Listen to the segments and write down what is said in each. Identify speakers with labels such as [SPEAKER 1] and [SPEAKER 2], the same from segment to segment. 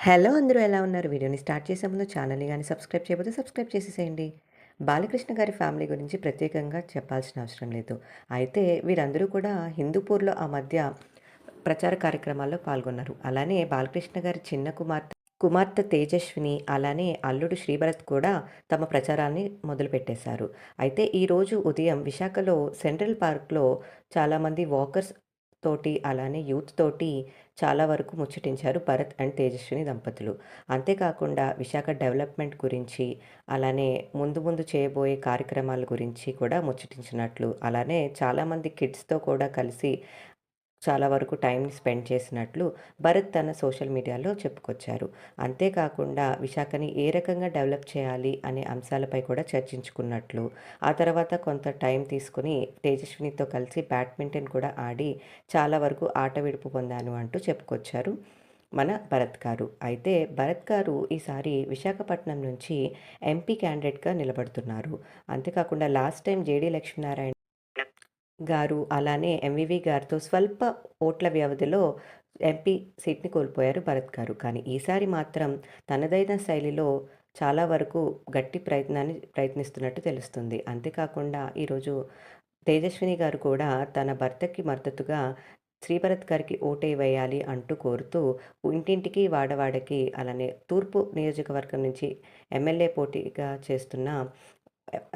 [SPEAKER 1] Hello అందరూ ఎలా ఉన్నారు? వీడియోని స్టార్ట్ చేసే ముందు ఛానల్ని కానీ సబ్స్క్రైబ్ చేయకపోతే సబ్స్క్రైబ్ చేసేసేయండి. బాలకృష్ణ గారి ఫ్యామిలీ గురించి ప్రత్యేకంగా చెప్పాల్సిన అవసరం లేదు. అయితే వీరందరూ కూడా హిందూపూర్లో ఆ మధ్య ప్రచార కార్యక్రమాల్లో పాల్గొన్నారు. అలానే బాలకృష్ణ గారి చిన్న కుమార్తె కుమార్తె తేజస్విని అలానే అల్లుడు శ్రీభరత్ కూడా తమ ప్రచారాన్ని మొదలుపెట్టేశారు. అయితే ఈరోజు ఉదయం విశాఖలో సెంట్రల్ పార్క్లో చాలామంది వాకర్స్ తోటి అలానే యూత్ తోటి చాలా వరకు ముచ్చటించారు భరత్ అండ్ తేజస్విని దంపతులు. అంతేకాకుండా విశాఖ డెవలప్మెంట్ గురించి అలానే ముందు ముందు చేయబోయే కార్యక్రమాల గురించి కూడా ముచ్చటించినట్లు. అలానే చాలామంది కిడ్స్తో కూడా కలిసి చాలా వరకు టైంని స్పెండ్ చేసినట్లు భరత్ తన సోషల్ మీడియాలో చెప్పుకొచ్చారు. అంతేకాకుండా విశాఖని ఏ రకంగా డెవలప్ చేయాలి అనే అంశాలపై కూడా చర్చించుకున్నట్లు ఆ తర్వాత కొంత టైం తీసుకుని తేజస్వినితో కలిసి బ్యాడ్మింటన్ కూడా ఆడి చాలా వరకు ఆట విడుపు పొందాను అంటూ చెప్పుకొచ్చారు మన భరత్ గారు. అయితే భరత్ గారు ఈసారి విశాఖపట్నం నుంచి ఎంపీ క్యాండిడేట్గా నిలబడుతున్నారు. అంతేకాకుండా లాస్ట్ టైం జేడీ లక్ష్మీనారాయణ గారు అలానే ఎంవివి గారితో స్వల్ప ఓట్ల వ్యవధిలో ఎంపీ సీట్ని కోల్పోయారు భరత్ గారు. కానీ ఈసారి మాత్రం తనదైన శైలిలో చాలా వరకు గట్టి ప్రయత్నాన్ని ప్రయత్నిస్తున్నట్టు తెలుస్తుంది. అంతేకాకుండా ఈరోజు తేజస్విని గారు కూడా తన భర్తకి మద్దతుగా శ్రీభరత్ గారికి ఓటే వేయాలి అంటూ కోరుతూ ఇంటింటికి వాడవాడకి అలానే తూర్పు నియోజకవర్గం నుంచి ఎమ్మెల్యే పోటీగా చేస్తున్న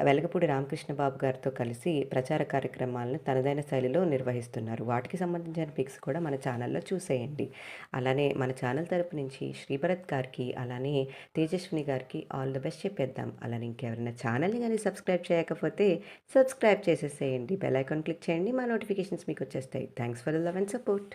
[SPEAKER 1] వెలగపూడి రామకృష్ణ బాబు గారితో కలిసి ప్రచార కార్యక్రమాలను తనదైన శైలిలో నిర్వహిస్తున్నారు. వాటికి సంబంధించిన పిక్స్ కూడా మన ఛానల్లో చూసేయండి. అలానే మన ఛానల్ తరపు నుంచి శ్రీభరత్ గారికి అలానే తేజస్విని గారికి ఆల్ ద బెస్ట్ చెప్పేద్దాం. అలానే ఇంకెవరైనా ఛానల్ని కానీ సబ్స్క్రైబ్ చేయకపోతే సబ్స్క్రైబ్ చేసేసేయండి. బెల్ ఐకాన్ క్లిక్ చేయండి. మా నోటిఫికేషన్స్ మీకు వచ్చేస్తాయి. Thanks for the love and support.